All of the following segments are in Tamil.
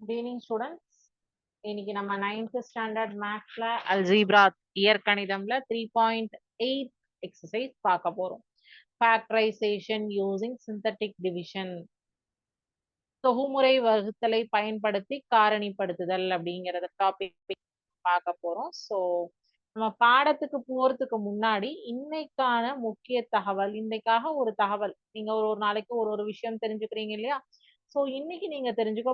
குட் ஈவினிங் ஸ்டூடெண்ட்ஸ் இன்னைக்கு நம்ம நைன்த் ஸ்டாண்டர்ட் மேக்ஸ்ல அல்ஜீப்ரா இயற்கணிதம்ல த்ரீ பாயிண்ட் எயிட் எக்ஸசைஸ் பார்க்க போறோம். ஃபேக்டரைசேஷன் யூசிங் சிந்தட்டிக் டிவிஷன் தொகுமுறை வகுத்தலை பயன்படுத்தி காரணிப்படுத்துதல் அப்படிங்கறத டாபிக் பார்க்க போறோம். ஸோ நம்ம பாடத்துக்கு போறதுக்கு முன்னாடி இன்னைக்கான முக்கிய தகவல் இன்னைக்காக ஒரு தகவல். நீங்க ஒரு ஒரு நாளைக்கு ஒரு ஒரு விஷயம் தெரிஞ்சுக்கிறீங்க இல்லையா? சோ இன்னைக்கு நீங்க தெரிஞ்சுக்க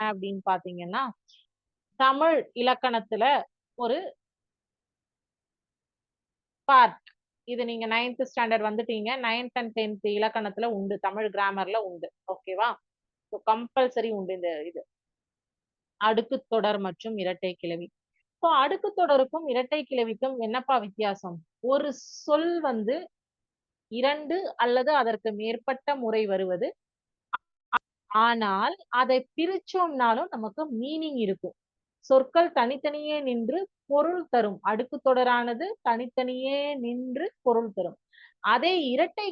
அப்படின்னு பாத்தீங்கன்னா தமிழ் இலக்கணத்துல ஒரு பார்ட் இது நீங்க நைன்த் ஸ்டாண்டர்ட் வந்துட்டீங்க. நைன்த் அண்ட் டென்த் இலக்கணத்துல உண்டு. தமிழ் கிராமர்ல உண்டு. ஓகேவா ஸோ கம்பல்சரி உண்டு இந்த இது. அடுக்கு தொடர் மற்றும் இரட்டை கிளவி. ஸோ அடுக்கு தொடருக்கும் இரட்டை கிளவிக்கும் என்னப்பா வித்தியாசம்? ஒரு சொல் வந்து இரண்டு அல்லது அதற்கு மேற்பட்ட முறை வருவது ஆனால் அதை பிரிச்சோம்னாலும் நமக்கு மீனிங் இருக்கும். சொற்கள் தனித்தனியே நின்று பொருள் தரும். அடுக்கு தொடரானது தனித்தனியே நின்று பொருள் தரும். அதே இரட்டை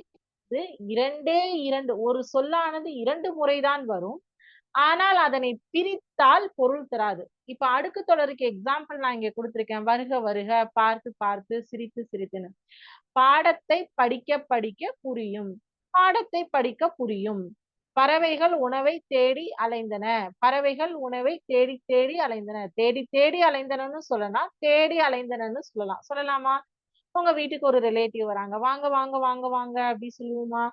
இரண்டே இரண்டு ஒரு சொல்லானது இரண்டு முறைதான் வரும். ஆனால் அதனை பிரித்தால் பொருள் தராது. இப்ப அடுக்கு தொடருக்கு எக்ஸாம்பிள் நான் இங்க கொடுத்திருக்கேன். வருக வருக பார்த்து பார்த்து சிரித்து சிரித்துன்னு. பாடத்தை படிக்க படிக்க புரியும். பாடத்தை படிக்க புரியும். பறவைகள் உணவை தேடி அலைந்தன. பறவைகள் உணவை தேடி தேடி அலைந்தன. தேடி தேடி அலைந்தனன்னு சொல்லலாம் தேடி அலைந்தனன்னு சொல்லலாம். சொல்லலாமா? உங்க வீட்டுக்கு ஒரு ரிலேட்டிவ் வராங்க. வாங்க வாங்க வாங்க வாங்க அப்படி சொல்லுவோமா?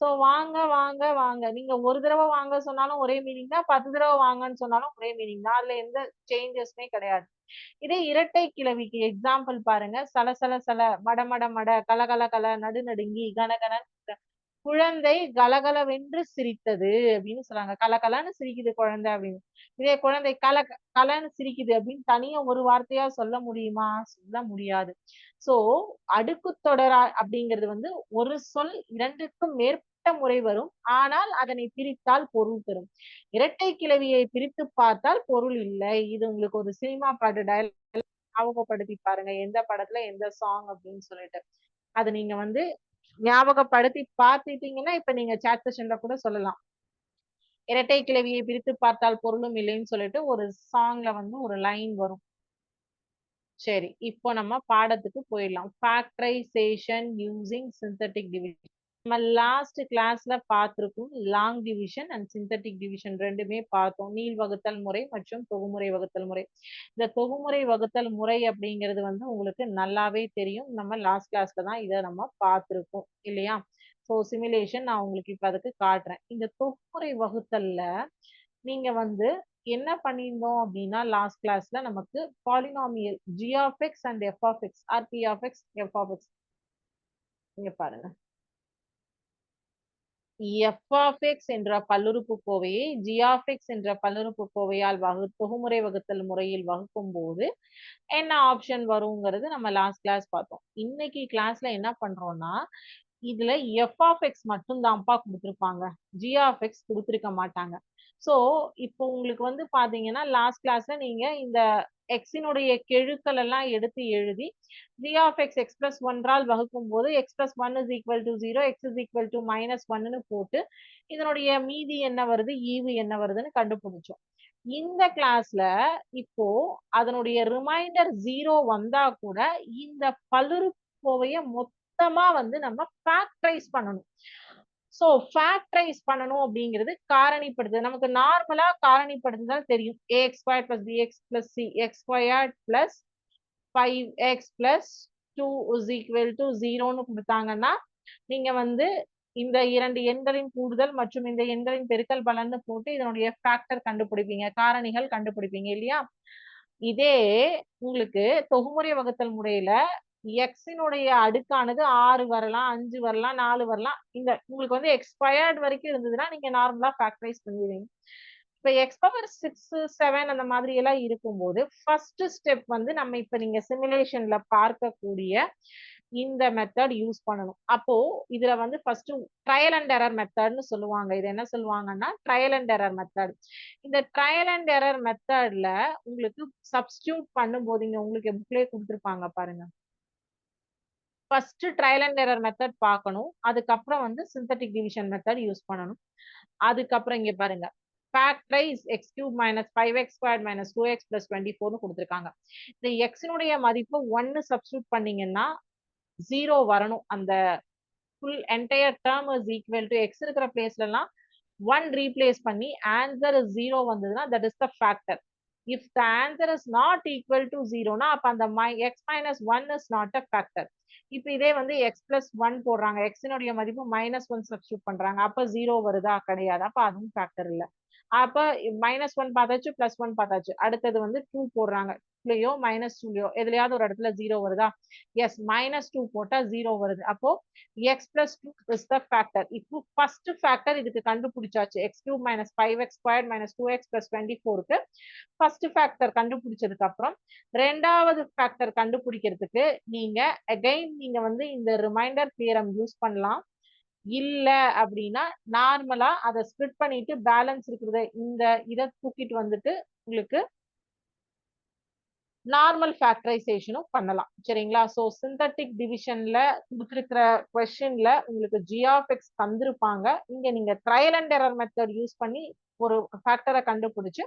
சோ வாங்க வாங்க வாங்க. நீங்க ஒரு தடவை வாங்க சொன்னாலும் ஒரே மீனிங் தான். பத்து தடவை வாங்கன்னு சொன்னாலும் ஒரே மீனிங் தான். அதுல எந்த சேஞ்சஸ்மே கிடையாது. இதே இரட்டை கிழவிக்கு எக்ஸாம்பிள் பாருங்க. சல சல சல மட மட மட கல கல நடு நடுங்கி கனகன குழந்தை கலகலவென்று சிரித்தது அப்படின்னு சொல்றாங்க கலகலன்னு சிரிக்குது குழந்தை அப்படின்னு. இதே குழந்தை கல கலன்னு சிரிக்குது அப்படின்னு தனியா ஒரு வார்த்தையா சொல்ல முடியுமா? சொல்ல முடியாது. சோ அடுக்கு தொடரா அப்படிங்கிறது வந்து ஒரு சொல் இரண்டுக்கும் மேற்பட்ட முறை வரும். ஆனால் அதனை பிரித்தால் பொருள் தரும். இரட்டை கிளவியை பிரித்து பார்த்தால் பொருள் இல்லை. இது உங்களுக்கு ஒரு சினிமா பாட்டு டயலாக் ஞாபகப்படுத்தி பாருங்க. எந்த படத்துல எந்த சாங் அப்படின்னு சொல்லிட்டு. அது நீங்க வந்து ஞாபகப்படுத்தி பார்த்துட்டீங்கன்னா இப்ப நீங்க சாட் செஷன்ல கூட சொல்லலாம். இரட்டை கிளவியை பிரித்து பார்த்தால் பொருளும் இல்லைன்னு சொல்லிட்டு ஒரு சாங்ல வந்து ஒரு லைன் வரும். சரி இப்போ நம்ம பாடத்துக்கு போயிடலாம். ஃபேக்டரைசேஷன் யூசிங் சிந்தட்டிக் டிவிஷன் நம்ம லாஸ்ட் கிளாஸ்ல பார்த்துருக்கோம் long division and synthetic division ரெண்டுமே பார்த்தோம். நீள் வகுத்தல் முறை மற்றும் தொகுமுறை வகுத்தல் முறை. இந்த தொகுமுறை வகுத்தல் முறை அப்படிங்கிறது வந்து உங்களுக்கு நல்லாவே தெரியும். நம்ம லாஸ்ட் கிளாஸ்ல தான் இதை நம்ம பார்த்துருக்கோம் இல்லையா? ஸோ சிமுலேஷன் நான் உங்களுக்கு இப்ப அதுக்கு காட்டுறேன். இந்த தொகுமுறை வகுத்தல்ல நீங்க வந்து என்ன பண்ணியிருந்தோம் அப்படின்னா லாஸ்ட் கிளாஸ்ல நமக்கு polynomial g x and f of x are p of x f of x இங்க பாருங்க. எஃப் ஆஃப் எக்ஸ் என்ற பல்லுறுப்புக்கோவையை ஜி ஆஃப் எக்ஸ் என்ற பல்லுறுப்புக்கோவையால் வகு தொகுமுறை வகுத்தல் முறையில் வகுக்கும் போது என்ன ஆப்ஷன் வருங்கிறது நம்ம லாஸ்ட் கிளாஸ் பார்த்தோம். இன்னைக்கு கிளாஸ்ல என்ன பண்றோம்னா இதுல எஃப் ஆஃப் எக்ஸ் மட்டும் தான்ப்பா கொடுத்துருப்பாங்க. ஜி ஆஃப் எக்ஸ் கொடுத்துருக்க மாட்டாங்க. ஸோ இப்போ உங்களுக்கு வந்து பாத்தீங்கன்னா லாஸ்ட் கிளாஸ்ல நீங்க இந்த எக்ஸினுடைய கெழுக்கள் எல்லாம் எடுத்து எழுதி g of x x plus ஒன்றால் வகுக்கும் போது x plus one is equal to zero x is equal to minus ஒன்னு போட்டு இதனுடைய மீதி என்ன வருது? ஈவு என்ன வருதுன்னு கண்டுபிடிச்சோம். இந்த கிளாஸ்ல இப்போ அதனுடைய ரிமைண்டர் ஜீரோ வந்தா கூட இந்த பல்லுறுப்புக்கோவைய மொத்தமா வந்து நம்ம ஃபேக்டரைஸ் பண்ணணும். ஸோ ஃபேக்டரைஸ் பண்ணணும் அப்படிங்கிறது காரணிப்படுத்து நமக்கு நார்மலா காரணிப்படுத்துதல் தெரியும். A x square plus b x plus c x square plus five x plus two is equal to ஜீரோன்னு கொடுத்தாங்கன்னா நீங்க வந்து இந்த இரண்டு எண்களின் கூடுதல் மற்றும் இந்த எண்களின் பெருக்கல் பலன்னு போட்டு இதனுடைய ஃபேக்டர் கண்டுபிடிப்பீங்க. காரணிகள் கண்டுபிடிப்பீங்க இல்லையா? இதே உங்களுக்கு தொகுமுறை வகுத்தல் முறையில எக்ஸினுடைய அடுக்கானது ஆறு வரலாம் அஞ்சு வரலாம் நாலு வரலாம். இந்த உங்களுக்கு வந்து எக்ஸ்பயர்ட் வரைக்கும் இருந்ததுன்னா நீங்க நார்மலா ஃபேக்டரைஸ் பண்ணிடுவீங்க. இப்ப எக்ஸ் பவர் சிக்ஸ் செவன் அந்த மாதிரி எல்லாம் இருக்கும்போது ஃபர்ஸ்ட் ஸ்டெப் வந்து நம்ம இப்ப நீங்க சிமுலேஷன்ல பார்க்கக்கூடிய இந்த மெத்தட் யூஸ் பண்ணணும். அப்போ இதுல வந்து ஃபர்ஸ்ட் ட்ரையல் அண்ட் எரர் மெத்தட்னு சொல்லுவாங்க. இது என்ன சொல்லுவாங்கன்னா ட்ரையல் அண்ட் எரர் மெத்தட் இந்த ட்ரையல் அண்ட் எரர் மெத்தட்ல உங்களுக்கு சப்ஸ்டியூட் பண்ணும்போது இங்க உங்களுக்கு புக்லேயே கொடுத்துருப்பாங்க பாருங்க. First trial and error method பார்க்கணும். அதுக்கப்புறம் வந்து சிந்தட்டிக் டிவிஷன் மெத்தட் யூஸ் பண்ணணும். அதுக்கப்புறம் இங்கே பாருங்க. Factorise x cube minus five x square minus two x plus twenty ஃபோர்னு கொடுத்துருக்காங்க. இந்த எக்ஸினுடைய மதிப்பு ஒன்னு சப்ஸ்டியூட் பண்ணீங்கன்னா ஜீரோ வரணும். அந்த full entire term is equal to x இருக்கிற பிளேஸ்லலாம் ஒன் ரீப்ளேஸ் பண்ணி ஆன்சர் ஜீரோ வந்ததுன்னா that is the factor if the answer is not equal to ஜீரோனா அப்ப அந்த my x minus one is not a factor இப்போ இதே வந்து எக்ஸ் பிளஸ் ஒன் போடுறாங்க. எக்ஸினுடைய மதிப்பு மைனஸ் ஒன் சப்ஸ்டியூட் பண்றாங்க. அப்ப ஜீரோ வருதா? கிடையாது? அப்ப அதுவும் ஃபேக்டர் இல்ல. அப்ப மைனஸ் ஒன் பார்த்தாச்சு பிளஸ் ஒன் பார்த்தாச்சு. அடுத்தது வந்து டூ போடுறாங்க. டூலயோ மைனஸ் டூலயோ எதுலயாவது ஒரு இடத்துல ஜீரோ வருதா? எஸ் மைனஸ் டூ போட்டா ஜீரோ வருது. அப்போ x plus two is the factor இப்போ ஃபர்ஸ்ட் ஃபேக்டர் இதுக்கு கண்டுபிடிச்சாச்சு. X cube minus five x square minus two x plus twenty ஃபோருக்கு ஃபர்ஸ்ட் ஃபேக்டர் கண்டுபிடிச்சதுக்கு அப்புறம் ரெண்டாவது ஃபேக்டர் கண்டுபிடிக்கிறதுக்கு நீங்க அகைன் நீங்க வந்து இந்த ரிமைண்டர் தியரம் யூஸ் பண்ணலாம். இல்ல அப்படின்னா நார்மலா அதை ஸ்ப்ளிட் பண்ணிட்டு பேலன்ஸ் இருக்கிறத இந்த இதை தூக்கிட்டு வந்துட்டு உங்களுக்கு நார்மல் ஃபேக்டரைசேஷனும் பண்ணலாம். சரிங்களா? ஸோ சிந்தட்டிக் டிவிஷன்ல கொடுத்துருக்கிற கொஸ்டின்ல உங்களுக்கு ஜிஆஃப்எக்ஸ் தந்திருப்பாங்க. இங்க நீங்க trial and error method use பண்ணி ஒரு ஃபேக்டரை கண்டுபிடிச்சு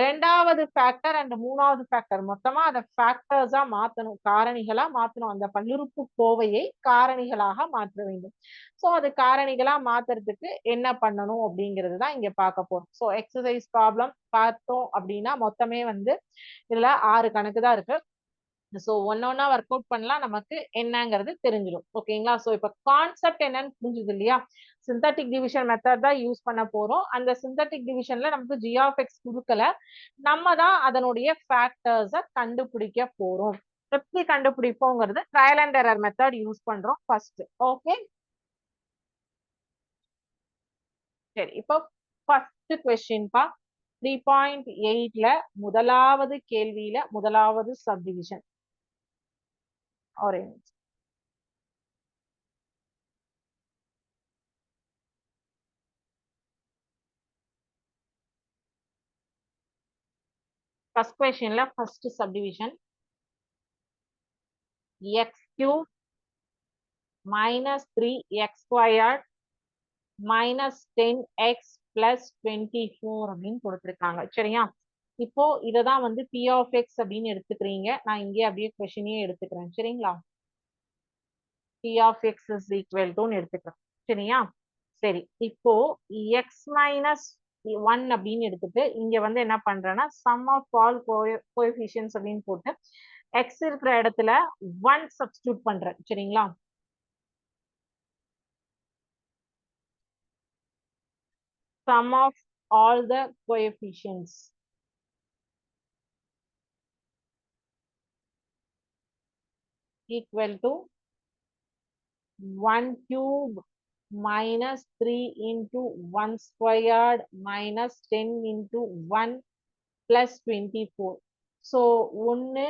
ரெண்டாவது ஃபேக்டர் அண்ட் மூணாவது ஃபேக்டர் மொத்தமா அதை ஃபேக்டர்ஸா மாத்தணும். காரணிகளா மாத்தணும். அந்த பல்லுறுப்பு கோவையை காரணிகளாக மாற்ற வேண்டும். ஸோ அது காரணிகளா மாத்துறதுக்கு என்ன பண்ணணும் அப்படிங்கிறது தான் இங்க பார்க்க போறோம். ஸோ எக்ஸசைஸ் ப்ராப்ளம் பார்த்தோம் அப்படின்னா மொத்தமே வந்து இதுல ஆறு கணக்கு தான் இருக்கு. ஸோ ஒன் ஒன்னா ஒர்க் அவுட் பண்ணலாம் நமக்கு என்னங்கிறது தெரிஞ்சிடும் ஓகேங்களா ஸோ இப்போ கான்செப்ட் என்னன்னு புரிஞ்சுது இல்லையா? சிந்தட்டிக் டிவிஷன் மெத்தட் தான் யூஸ் பண்ண போறோம். அந்த சிந்தட்டிக் டிவிஷன்ல நமக்கு ஜி கொடுக்கல. நம்ம தான் அதனுடைய ஃபேக்டர்ஸை கண்டுபிடிக்க போறோம். எப்படி கண்டுபிடிப்போங்கிறது trial and error method use பண்றோம் ஃபர்ஸ்ட் ஓகே சரி இப்போ ஃபர்ஸ்ட் கொஸ்டின்ப்பா த்ரீ பாயிண்ட் எயிட்ல முதலாவது கேள்வியில முதலாவது சப்டிவிஷன் ஒரே ஃபர்ஸ்ட் கொஸ்டின்ல first subdivision x cube minus three x squared minus ten x plus twenty four அப்படின்னு கொடுத்துருக்காங்க. சரியா? இப்போ இதை தான் வந்து பி ஆஃப் எக்ஸ் அப்படின்னு எடுத்துக்கிறீங்க. நான் இங்கே அப்படியே கொஷினே எடுத்துக்கிறேன். சரிங்களா? P of x is equal டுன்னு எடுத்துக்கிறேன். சரியா? சரி. இப்போ எக்ஸ் மைனஸ் ஒன் அப்படின்னு எடுத்துட்டு இங்க வந்து என்ன பண்றேன்னா சம் ஆஃப் ஆல் கோஎஃபிஷியன்ஸ் அப்படின்னு போட்டு எக்ஸ் இருக்கிற இடத்துல ஒன் சப்ஸ்டியூட் பண்றேன். சரிங்களா? Sum of all the coefficients equal to 1 cube minus 3 into 1 squared minus 10 into 1 plus 24. So, ஒன்னு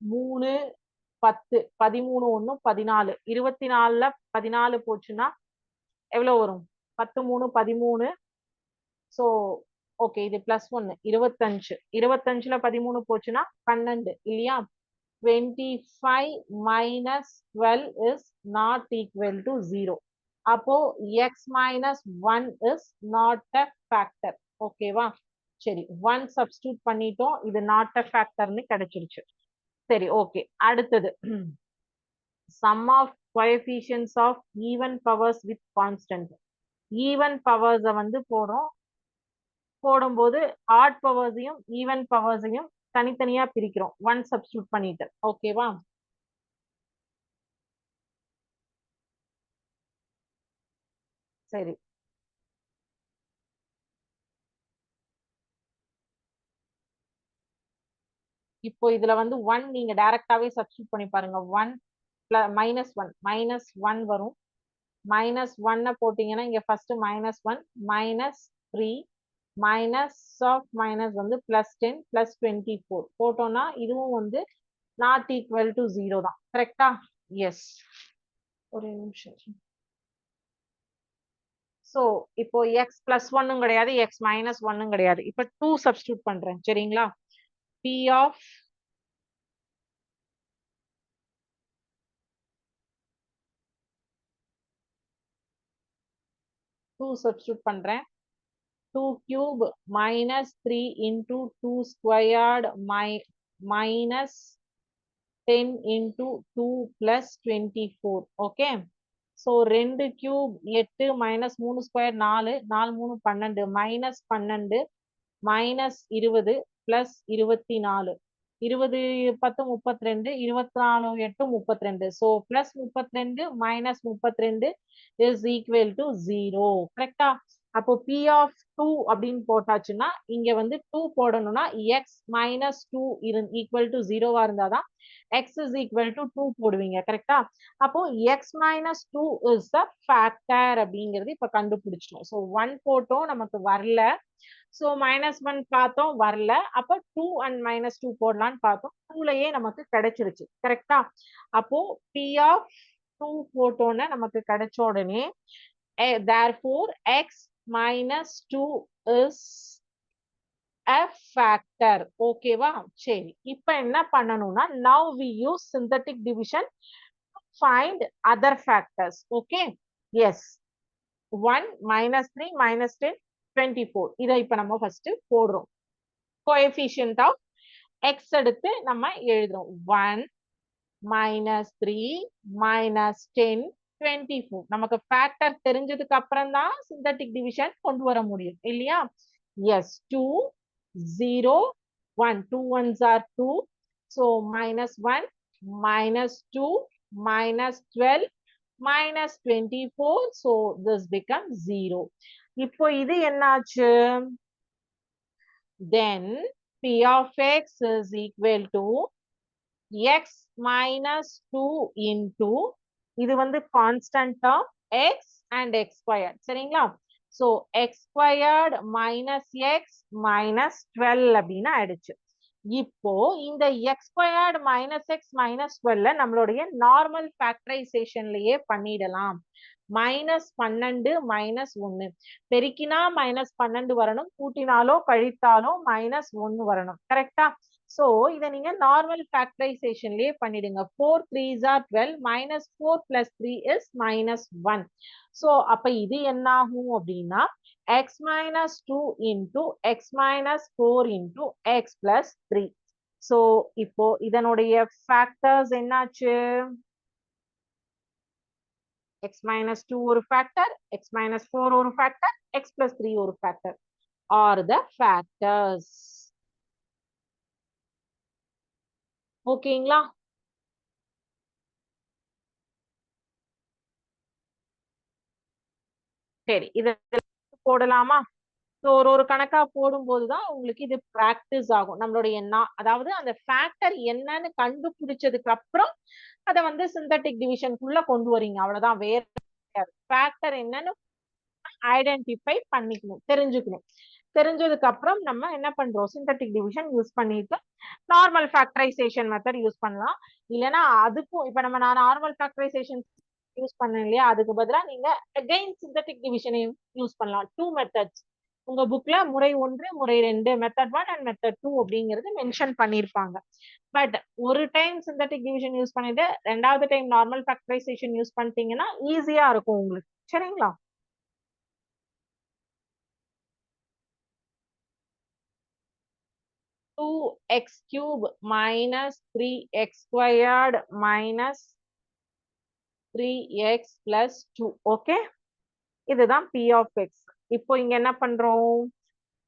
மூணு பத்து பதிமூணு ஒன்று பதினாலு. இருபத்தி நாலுல பதினாலு போச்சுன்னா எவ்வளவு வரும்? பத்து மூணு பதிமூணு. ஸோ ஓகே இது ப்ளஸ் ஒன்னு இருபத்தஞ்சு. இருபத்தஞ்சுல பதிமூணு போச்சுன்னா பன்னெண்டு இல்லையா? Twenty five minus twelve is not to to zero அப்போ x minus one is not a factor ஓகேவா சரி ஒன் சப்ஸ்டியூட் பண்ணிட்டோம். இது நாட் அ ஃபேக்டர்னு கிடைச்சிருச்சு. சரி ஓகே அடுத்தது. Sum of coefficients of even powers with constant even powers வந்து போடும் போடும்போது ஆட் பவர்ஸையும் ஈவன் பவர்ஸையும் தனித்தனியா பிரிக்கிறோம். ஒன் சப்ஸ்டியூட் பண்ணிட்டு. ஓகேவா சரி. இப்போ இதுல வந்து ஒன் நீங்க டைரக்டாவே சப்ஸ்டியூட் பண்ணி பாருங்க. One minus one minus one வரும். மைனஸ் ஒன்னை போட்டிங்கன்னா இங்கே first minus one minus three minus of minus வந்து plus ten plus twenty four போட்டோம்னா இதுவும் வந்து நாட் ஈக்குவல் டு ஜீரோ தான். கரெக்டா எஸ் ஒரு நிமிஷம். ஸோ இப்போ எக்ஸ் பிளஸ் ஒன்னும் கிடையாது எக்ஸ் மைனஸ் ஒன்னும் கிடையாது. இப்போ டூ சப்ஸ்டியூட் பண்றேன். சரிங்களா? பி ஆஃப் டூ சப்ஸ்டியூட் பண்றேன். 2 cube minus 3 into 2 squared my minus 10 into 2 plus 24 okay? So ரெண்டு கியூப் எட்டு மைனஸ் மூணு ஸ்கொயர் நாலு நாலு மூணு பன்னெண்டு மைனஸ் பன்னெண்டு மைனஸ் இருபது ப்ளஸ் இருபத்தி நாலு. இருபது பத்து முப்பத்தி ரெண்டு இருபத்தி நாலு எட்டு முப்பத்தி ரெண்டு ஸோ ப்ளஸ் முப்பத்தி ரெண்டு மைனஸ் முப்பத்தி ரெண்டு இஸ் ஈக்குவல் டு ஜீரோ கரெக்டா அப்போ பி ஆஃப் டூ அப்படின்னு போட்டாச்சுன்னா இங்க வந்து டூ போடணும்னா எக்ஸ் மைனஸ் டூ இரு ஈக்குவல் டு ஜீரோவா இருந்தாதான் x is equal to two போடுவீங்க கரெக்டா அப்போ x minus two is the factor அப்படிங்கிறது இப்ப கண்டுபிடிச்சிட்டோம். ஸோ ஒன் போட்டோம் நமக்கு வரல. ஸோ மைனஸ் ஒன் பார்த்தோம் வரல. அப்போ டூ அண்ட் மைனஸ் டூ போடலான்னு பார்த்தோம். டூலயே நமக்கு கிடைச்சிருச்சு கரெக்டா அப்போ பி ஆஃப் டூ போட்டோன்னு நமக்கு கிடைச்ச உடனே eh, therefore x minus 2 is a factor ஓகேவா சரி இப்ப என்ன பண்ணணும்னா now we use synthetic division to find other factors okay yes 1 minus 3 minus 10 24 இதை இப்ப நம்ம ஃபர்ஸ்ட் போடுறோம் coefficient of x எடுத்து நம்ம எழுதுறோம் 1 minus 3 minus 10 டுவெண்ட்டி ஃபோர் நமக்கு ஃபேக்டர் தெரிஞ்சதுக்கு அப்புறம் தான் சிந்தட்டிக் டிவிஷன் கொண்டு வர முடியும். இல்லையா? Yes two zero one two ones are two so minus one minus two minus twelve minus twenty four so this become zero இப்போ இது என்னாச்சு? Then P of x is equal to x minus two into இது வந்து constant x and x squared சரிங்களா? So x squared minus x minus twelve அப்படின்னு ஆயிடுச்சு. இப்போ இந்த x squared minus x minus டுவெல்ல நம்மளுடைய நார்மல் ஃபேக்டரைசேஷன்லயே பண்ணிடலாம். மைனஸ் பன்னெண்டு மைனஸ் ஒன்னு பெருக்கினா மைனஸ் பன்னெண்டு வரணும் கூட்டினாலோ கழித்தாலோ மைனஸ் ஒன்னு வரணும். கரெக்டா ஸோ இதை நீங்க நார்மல் ஃபேக்டரைசேஷன்லயே பண்ணிடுங்க. Four three are twelve minus four plus three is minus one so அப்ப இது என்ன ஆகும் அப்படின்னா x minus two into x minus four into x plus three so இப்போ இதனுடைய ஃபேக்டர்ஸ் என்னாச்சு? எக்ஸ் மைனஸ் டூ ஒரு ஃபேக்டர் எக்ஸ் மைனஸ் ஃபோர் ஒரு ஃபேக்டர் எக்ஸ் பிளஸ் த்ரீ ஒரு ஃபேக்டர் ஆர் த ஃபேக்டர்ஸ் ஓகேங்களா? சரி இத போடலாமா? ஸோ ஒரு ஒரு கணக்கா போடும்போது தான் உங்களுக்கு இது ப்ராக்டிஸ் ஆகும். நம்மளுடைய நான் அதாவது அந்த ஃபேக்டர் என்னன்னு கண்டுபிடிச்சதுக்கு அப்புறம் அதை வந்து சிந்தட்டிக் டிவிஷனுக்குள்ள கொண்டு வரீங்க அவ்வளவுதான் வேற ஃபேக்டர் என்னன்னு ஐடென்டிஃபை பண்ணிக்கணும் தெரிஞ்சுக்கணும். தெரிஞ்சதுக்கு அப்புறம் நம்ம என்ன பண்றோம்? சிந்தட்டிக் டிவிஷன் யூஸ் பண்ணிட்டு நார்மல் ஃபேக்டரைசேஷன் மெத்தட் யூஸ் பண்ணலாம். இல்லைன்னா அதுக்கும் இப்ப நம்ம நான் நார்மல் ஃபேக்டரைசேஷன் யூஸ் பண்ணேன் இல்லையா? அதுக்கு பதிலாக நீங்க அகைன் சிந்தட்டிக் டிவிஷனையும் யூஸ் பண்ணலாம். டூ மெத்தட்ஸ் உங்க புக்ல முறை ஒன்று முறை ரெண்டு method one and method two அப்படிங்கிறது மென்ஷன் பண்ணியிருப்பாங்க. பட் ஒரு டைம் சிந்தட்டிக் டிவிஷன் யூஸ் பண்ணிட்டு ரெண்டாவது டைம் நார்மல் ஃபேக்டரைசேஷன் யூஸ் பண்ணிட்டீங்கன்னா ஈஸியா இருக்கும் உங்களுக்கு. சரிங்களா? Two x cube minus three x squared minus three x plus two okay இதுதான் பி ஆஃப் எக்ஸ் இப்போ இங்க என்ன பண்றோம்?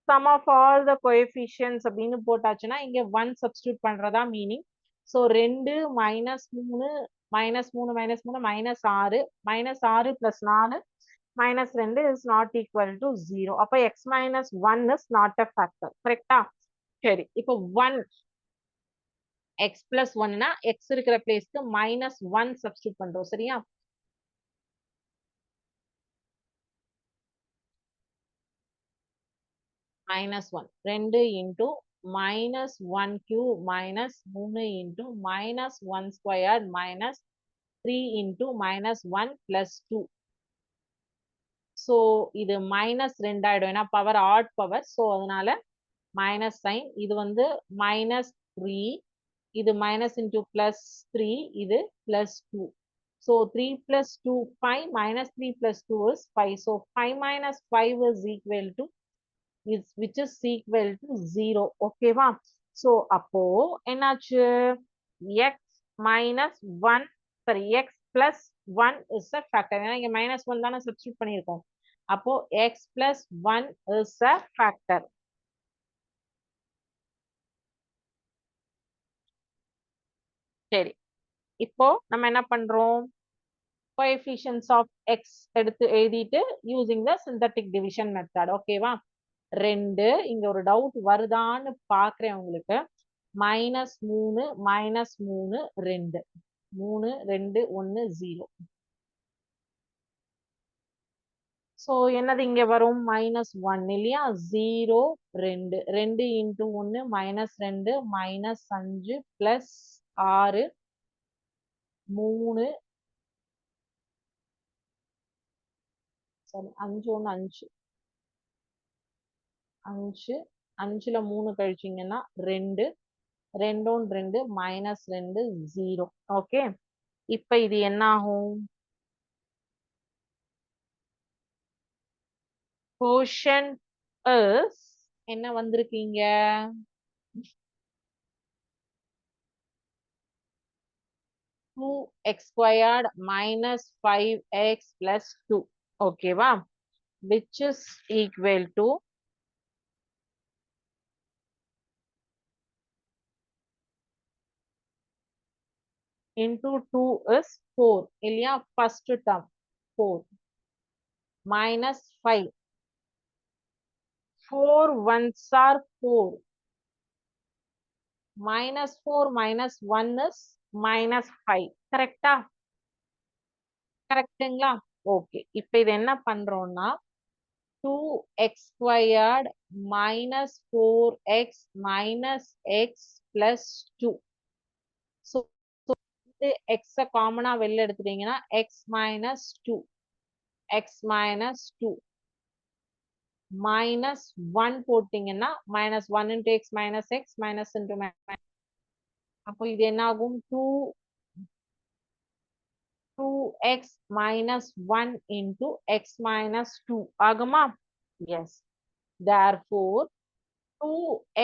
Sum of all the coefficients அப்படின்னு போட்டாச்சுன்னா இங்க ஒன் சப்ஸ்டியூட் பண்றதா மீனிங் ஸோ ரெண்டு மைனஸ் மூணு மைனஸ் மூணு மைனஸ் மூணு மைனஸ் ஆறு மைனஸ் ஆறு பிளஸ் நாலு மைனஸ் ரெண்டு is not equal to zero அப்போ x minus one is not a factor கரெக்டா சரி இப்போ ஒன் எக்ஸ் பிளஸ் ஒன்னா எக்ஸ் இருக்கிற பிளேஸ்க்கு மைனஸ் ஒன் சப்ஸ்டியூட் பண்றோம் சரியா? மைனஸ் ஒன் ரெண்டு into minus one cube minus மூணு into minus one square minus three into minus one plus two so இது மைனஸ் ரெண்டாயிடும் ஏன்னா பவர் ஆட் பவர் ஸோ அதனால மைனஸ் சைன் இது வந்து மைனஸ் த்ரீ இது மைனஸ் இன்டூ பிளஸ் த்ரீ இது plus two so three plus two five minus three plus two is five so five minus five is equal to is which is equal to zero ஓகேவா ஸோ அப்போ என்னாச்சு? X minus one sorry x plus one is a factor ஏன்னா இங்க மைனஸ் ஒன் தானே சப்ஸ்டியூட் பண்ணியிருக்கோம். அப்போ x plus one is a factor சரி. இப்போ நம்ம என்ன பண்றோம்? கோஎஃபிஷியன்ஸ் ஆஃப் x எடுத்து எழுதிட்டு using the synthetic division method ஓகேவா ரெண்டு இங்க ஒரு டவுட் வருதான்னு பாக்குறேன் உங்களுக்கு. மைனஸ் மூணு மைனஸ் மூணு ரெண்டு. மூணு ரெண்டு ஒன்னு ஜீரோ ஸோ என்னது இங்க வரும்? மைனஸ் ஒன் இல்லையா? ஜீரோ ரெண்டு. ரெண்டு இன்ட்டு ஒன்னு மைனஸ் ரெண்டு மைனஸ் அஞ்சு பிளஸ் ஆறு மூணு சாரி அஞ்சு ஒன்று அஞ்சு. அஞ்சு அஞ்சுல மூணு கழிச்சிங்கன்னா ரெண்டு ரெண்டும் ரெண்டு மைனஸ் ரெண்டு ஜீரோ ஓகே இப்ப இது என்ன ஆகும் கோஷன் என்ன வந்திருக்கீங்க? two x squared minus five x plus two ஓகேவா which is equal to into 2 is 4 இல்லையா first term 4 minus 5 4 ones are 4 minus 4 minus 1 is minus 5 கரெக்டா கரெக்டுங்களா ஓகே இப்போ இது என்ன பண்றோம்னா 2x squared minus 4x minus x plus 2 so வந்து எக்ஸ காமனா வெளில எடுத்துட்டீங்கன்னா x minus two x minus two minus one போட்டிங்கன்னா minus one into x minus x minus into அப்போ இது என்ன ஆகும் two two x minus one into x minus two ஆகுமா yes there four two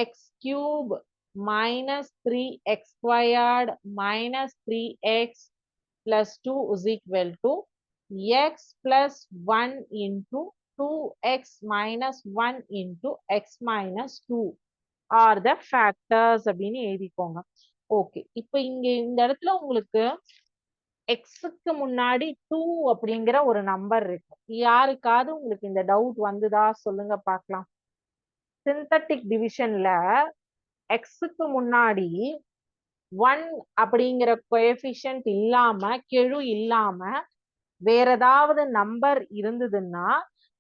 x cube minus 3x squared minus 3x plus 2 is equal to x plus 1 into 2x minus 1 into x minus 2 are the factors அப்படின்னு எழுதிக்கோங்க Okay இப்போ இங்க இந்த இடத்துல உங்களுக்கு எக்ஸுக்கு முன்னாடி டூ அப்படிங்கிற ஒரு நம்பர் இருக்கு. யாருக்காவது உங்களுக்கு இந்த டவுட் வந்துதா சொல்லுங்க பார்க்கலாம். சிந்தட்டிக் டிவிஷன்ல எக்ஸுக்கு முன்னாடி ஒன் அப்படிங்கிற கோஎஃபிஷியன்ட் இல்லாம கெழு இல்லாம வேற ஏதாவது நம்பர் இருந்ததுன்னா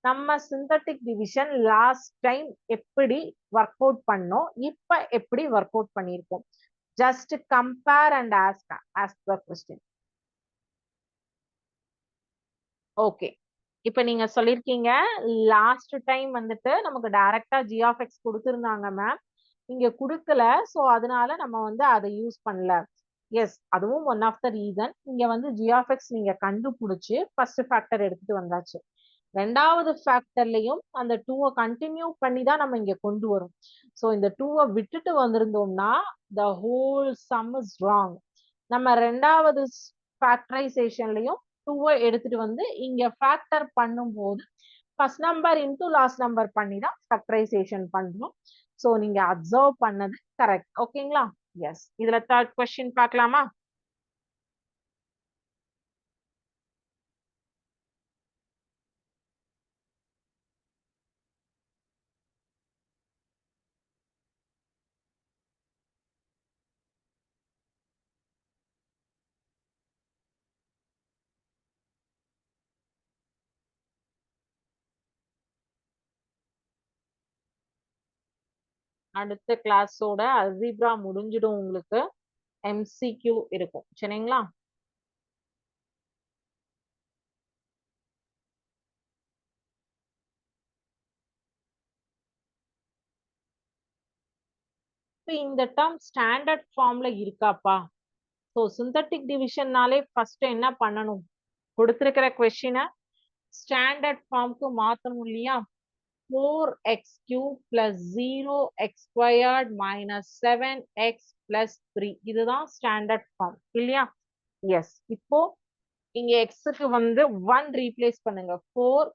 நம்ம சிந்தட்டிக் டிவிஷன் லாஸ்ட் டைம் எப்படி ஒர்க் அவுட் பண்ணோம் இப்ப எப்படி ஒர்க் அவுட் பண்ணியிருக்கோம்? Just compare and ask, ask the question okay இப்ப நீங்க சொல்லிருக்கீங்க லாஸ்ட் டைம் வந்துட்டு நமக்கு டைரக்டா ஜி ஆஃப் எக்ஸ் கொடுத்துருந்தாங்க மேம் இங்க கொடுக்கல. சோ அதனால நம்ம வந்து அதை யூஸ் பண்ணல. எஸ் அதுவும் ஒன் ஆஃப் த ரீசன் இங்க வந்து ஜிஆஃப்எக்ஸ் நீங்க கண்டுபிடிச்சு ஃபர்ஸ்ட் ஃபேக்டர் எடுத்துட்டு வந்தாச்சு. ரெண்டாவது ஃபேக்டர்லயும் அந்த டூவை கண்டினியூ பண்ணி தான் நம்ம இங்க கொண்டு வரும். ஸோ இந்த டூவை விட்டுட்டு வந்திருந்தோம்னா the whole sum is wrong நம்ம ரெண்டாவது ஃபேக்டரைசேஷன்லையும் டூவை எடுத்துட்டு வந்து இங்க ஃபேக்டர் பண்ணும்போது first number into last number பண்ணி தான் ஃபேக்டரைசேஷன் பண்றோம். ஸோ நீங்க அப்சர்வ் பண்ணது கரெக்ட் ஓகேங்களா எஸ் இதுல தேர்ட் கொஸ்டின் பார்க்கலாமா? அடுத்த கிளாஸோட அல்ஜிப்ரா முடிஞ்சிடும் உங்களுக்கு. எம்சிக்யூ இருக்கும். சரிங்களா? இப்போ இந்த டேர்ம் ஸ்டாண்டர்ட் ஃபார்ம்ல இருக்காப்பா? ஸோ சிந்தட்டிக் டிவிஷன்னாலே ஃபர்ஸ்ட் என்ன பண்ணணும்? கொடுத்துருக்கிற கொஸ்டினை ஸ்டாண்டர்ட் ஃபார்ம்க்கு மாற்றணும் இல்லையா? 4x cube plus 0x squared minus 7x plus 3 இதுதான் ஸ்டாண்டர்ட் ஃபார்ம் இல்லையா எஸ் இப்போ இங்க எக்ஸுக்கு வந்து ஒன் ரீப்ளேஸ் பண்ணுங்க four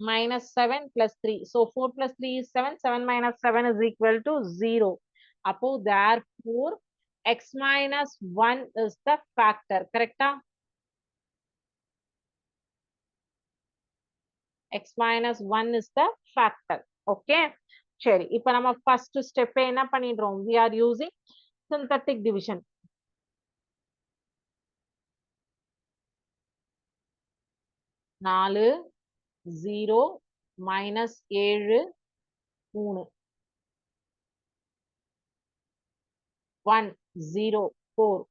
minus 7 plus 3. So 4 plus 3 is 7. 7 minus 7 is equal to 0. Appo therefore x minus 1 is the factor. Correct? X minus 1 is the factor. Okay. சரி இப்போ நம்ம ஃபர்ஸ்ட் ஸ்டெப் என்ன பண்ணிடுறோம்? We are using synthetic division நாலு ஜீரோ மைனஸ் ஏழு மூணு. One zero four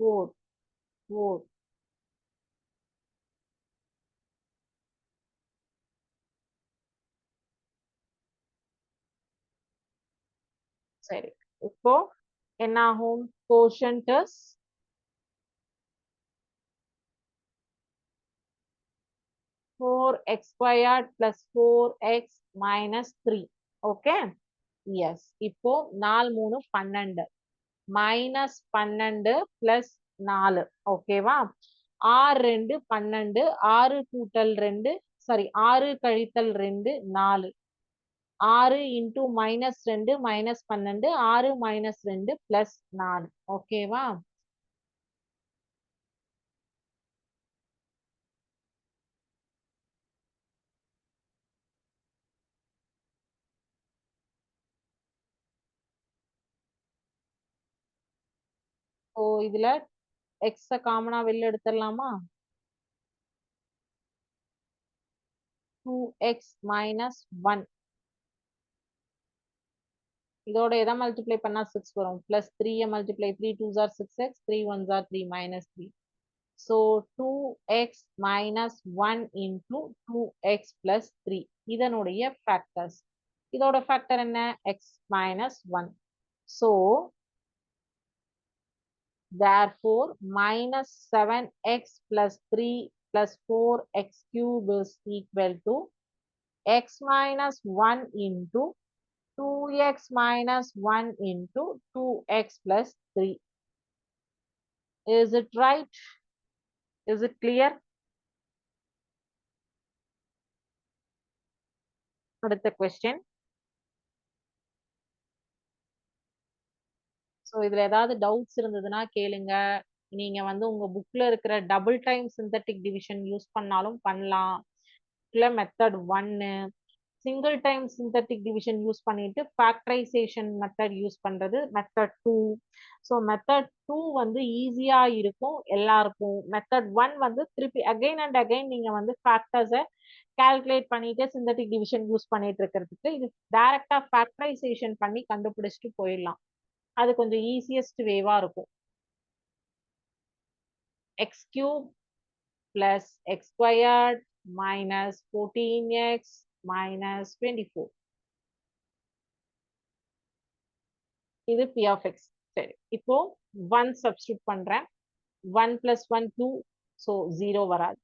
four four சரி. இப்போ என்ன ஆகும் quotient is four x squared plus four x minus three okay yes இப்போ நாலு மூணு பன்னெண்டு. மைனஸ் பன்னெண்டு பிளஸ் நாலு. ஓகேவா ஆறு ரெண்டு பன்னெண்டு. ஆறு கூட்டல் ரெண்டு சாரி ஆறு கழித்தல் ரெண்டு நாலு. ஆறு இன்டூ மைனஸ் ரெண்டு மைனஸ் பன்னெண்டு ஆறு மைனஸ் ரெண்டு பிளஸ் நாலு. ஓகேவா ஸோ இதுல எக்ஸ காமனா வெளில எடுத்துடலாமா? டூ எக்ஸ் மைனஸ் ஒன் இதோட எதை மல்டிப்ளை பண்ணா சிக்ஸ் வரும்? Plus three multiply three two are six x three one are three minus three so two x minus one into two x plus three இதனுடைய ஃபேக்டர்ஸ் இதோட ஃபேக்டர் என்ன? X minus one so therefore minus 7x plus 3 plus 4x cube is equal to x minus 1 into 2x minus 1 into 2x plus 3. Is it right? Is it clear? அடுத்த கொஸ்டின் ஸோ இதில் ஏதாவது டவுட்ஸ் இருந்ததுன்னா கேளுங்க நீங்க வந்து உங்க புக்ல இருக்கிற double time synthetic division use பண்ணாலும் பண்ணலாம் இல்லை மெத்தட் ஒன்னு single time synthetic division use பண்ணிட்டு ஃபேக்டரைசேஷன் மெத்தட் யூஸ் பண்ணுறது method two so method two வந்து ஈஸியாக இருக்கும் எல்லாருக்கும். மெத்தட் ஒன் வந்து திருப்பி அகைன் அண்ட் அகைன் நீங்கள் வந்து ஃபேக்டர்ஸை கால்குலேட் பண்ணிட்டு சிந்தட்டிக் டிவிஷன் யூஸ் பண்ணிட்டு இருக்கிறதுக்கு இது டைரக்டாக ஃபேக்டரைசேஷன் பண்ணி கண்டுபிடிச்சிட்டு போயிடலாம். அது கொஞ்சம் ஈஸியஸ்ட் வேவாக இருக்கும். X cube x squared minus fourteen x minus 24 இது p of x சரி இப்போ 1 சப்ஸ்டியூட் பண்றேன் 1 plus 1 2 so 0 வராது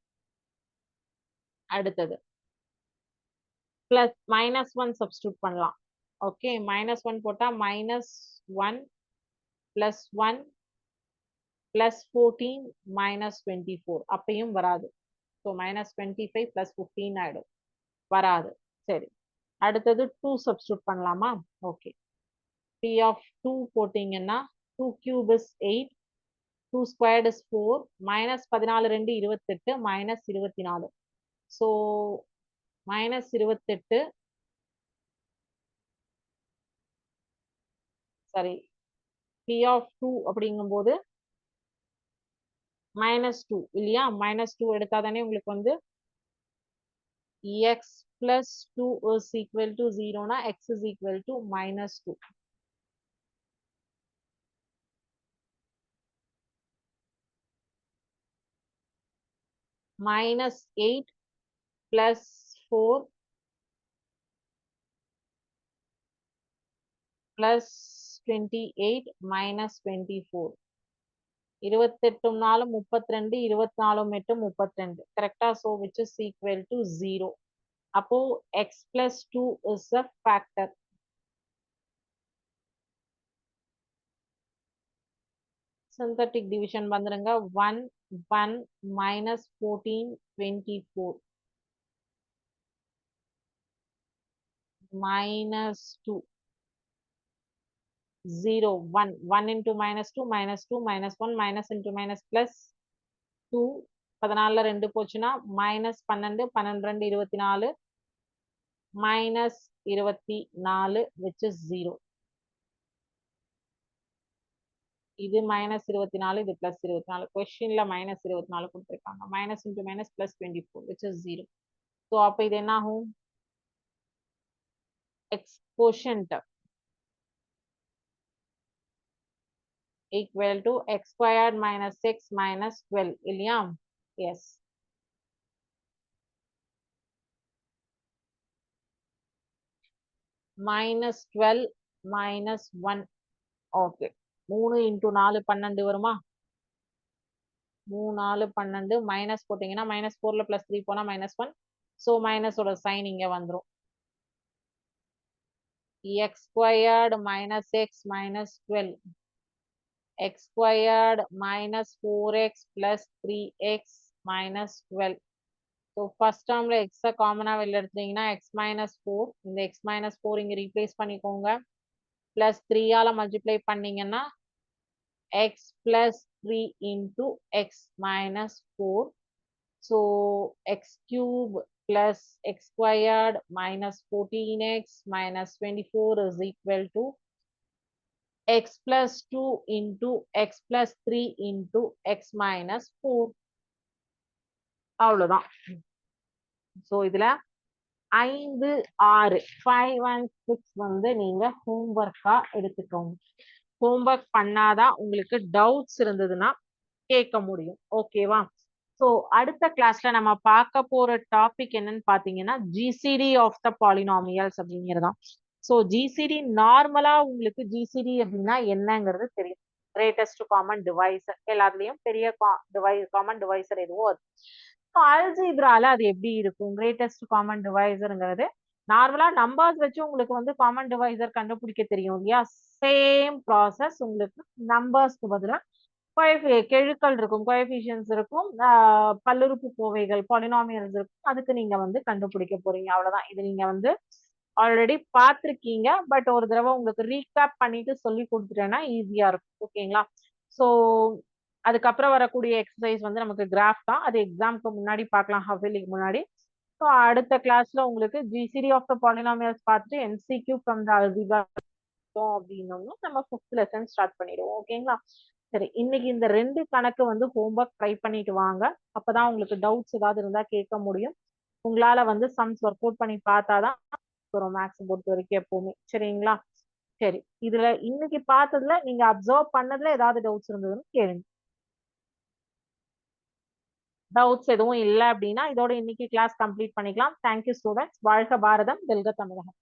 அடுத்தது plus minus 1 substitute பண்ணலாம் ஓகே minus 1 போட்டா minus 1 plus 1 plus 14 minus 24 அப்பையும் வராது so minus 25 plus 15 ஆயிடும் வராது. சரி. அடுத்தது டூ சப்ஸ்டியூட் பண்ணலாமா? ஓகே பி ஆஃப் டூ போட்டிங்கன்னா two cube is eight two squared is four minus பதினாலு ரெண்டு இருபத்தெட்டு மைனஸ் இருபத்தி நாலு ஸோ மைனஸ் இருபத்தெட்டு. சாரி பி ஆஃப் டூ அப்படிங்கும்போது மைனஸ் டூ இல்லையா? மைனஸ் டூ எடுத்தாதானே உங்களுக்கு வந்து x plus two is equal to ஜீரோனா x is equal to minus two minus eight plus four plus twenty eight minus twenty four இருபத்தெட்டும் நாலும் முப்பத்தி ரெண்டு இருபத்தி நாலும் எட்டு முப்பத்தி ரெண்டு கரெக்டா so which is equal to zero அப்போ x plus two is a factor synthetic division வந்துருங்க 1 1 minus 14 24 minus 2 0 1 1 into minus 2 minus 2 minus 1 minus into minus plus 2 14ல 2 போச்சுனா minus 12 12 24 minus 24 which is 0 இது மைனஸ் இருபத்தி நாலு இது பிளஸ் இருபத்தி நாலு கொஸ்டின்ல மைனஸ் இருபத்தி நாலு கொடுத்துருக்காங்க minus into minus plus twenty four which is zero so அப்போ இது என்ன ஆகும் x quotient equal to x squared minus 6 minus 12 இல்லையா yes minus twelve minus one okay மூணு இன்ட்டு நாலு பன்னெண்டு வருமா? மூணு நாலு பன்னெண்டு. மைனஸ் போட்டிங்கன்னா மைனஸ் ஃபோரில் ப்ளஸ் த்ரீ போனா மைனஸ் ஒன் ஸோ மைனஸோட சைன் இங்க வந்துரும். X squared minus x minus twelve x squared minus 4x plus 3x minus 12. So first termல x காமனா வெளில எடுத்தீங்கன்னா x minus 4 இந்த x minus 4 இங்க ரீப்ளேஸ் பண்ணிக்கோங்க plus 3 ஆல மல்டிப்ளை பண்ணீங்கன்னா x plus 3 into x minus 4 so x cube plus x squared minus 14x minus 24 is equal to x plus 2 into x plus 3 into x minus 4 அவ்வளவுதான். ஸோ இதுல ஐந்து ஆறு ஃபைவ் அண்ட் சிக்ஸ் வந்து நீங்க ஹோம்ஒர்க்கா எடுத்துக்கோங்க. ஹோம்ஒர்க் பண்ணாதான் உங்களுக்கு டவுட்ஸ் இருந்ததுன்னா கேட்க முடியும். ஓகேவா ஸோ அடுத்த கிளாஸ்ல நம்ம பார்க்க போற டாபிக் என்னன்னு பாத்தீங்கன்னா ஜிசிடி ஆஃப் த பாலினாமியல்ஸ் அப்படிங்கிறதான். ஸோ ஜிசிடி நார்மலா உங்களுக்கு ஜிசிடி அப்படின்னா என்னங்கிறது தெரியும். கிரேட்டஸ்ட் காமன் டிவைசர் எல்லாத்துலயும் பெரிய டிவை காமன் டிவைசர் எதுவோ அது ஸோ அல்ஜிப்ரால அது எப்படி இருக்கும்? கிரேட்டஸ்ட் காமன் டிவைசருங்கிறது நார்மலா நம்பர்ஸ் வச்சு உங்களுக்கு வந்து காமன் டிவைசர் கண்டுபிடிக்க தெரியும் இல்லையா? சேம் ப்ராசஸ் உங்களுக்கு நம்பர்ஸ்க்கு பதிலாக கெழுக்கள் இருக்கும் கொயஃபிஷியன்ஸ் இருக்கும் பல்லுறுப்பு கோவைகள் பாலினாமியல்ஸ் இருக்கும். அதுக்கு நீங்க வந்து கண்டுபிடிக்க போறீங்க. அவ்வளவுதான். இது நீங்க வந்து ஆல்ரெடி பார்த்துருக்கீங்க. பட் ஒரு தடவை உங்களுக்கு ரீகேப் பண்ணிட்டு சொல்லி கொடுத்துட்டேன்னா ஈஸியா இருக்கும். ஓகேங்களா ஸோ அதுக்கப்புறம் வரக்கூடிய எக்ஸசைஸ் வந்து நமக்கு கிராஃப் தான். அது எக்ஸாம்க்கு முன்னாடி பார்க்கலாம். ஹஃபிலிக்கு முன்னாடி. ஸோ அடுத்த கிளாஸ்ல உங்களுக்கு ஜிசிடி ஆஃப் த பாலினாமியல்ஸ் பார்த்துட்டு என்சிக்யூ ஃப்ரம் த அல்ஜிபா அப்படின்னோம்னா நம்ம ஃபிஃப்த் லெசன் ஸ்டார்ட் பண்ணிடுவோம். ஓகேங்களா சரி இன்னைக்கு இந்த ரெண்டு கணக்கு வந்து ஹோம்ஒர்க் ட்ரை பண்ணிட்டு வாங்க. அப்பதான் உங்களுக்கு டவுட்ஸ் ஏதாவது இருந்தா கேட்க முடியும். உங்களால வந்து சம்ஸ் ஒர்க் அவுட் பண்ணி பார்த்தாதான் வரும் மேக்ஸ் பொறுத்த வரைக்கும் எப்பவுமே. சரிங்களா? சரி இதுல இன்னைக்கு பார்த்ததுல நீங்க அப்சர்வ் பண்ணதுல ஏதாவது டவுட்ஸ் இருந்ததுன்னு கேளுங்க. டவுட்ஸ் எதுவும் இல்லை அப்படின்னா இதோட இன்னைக்கு கிளாஸ் கம்ப்ளீட் பண்ணிக்கலாம். தேங்க்யூ ஸ்டூடெண்ட்ஸ் வாழ்க பாரதம். வெல்க தமிழகம்.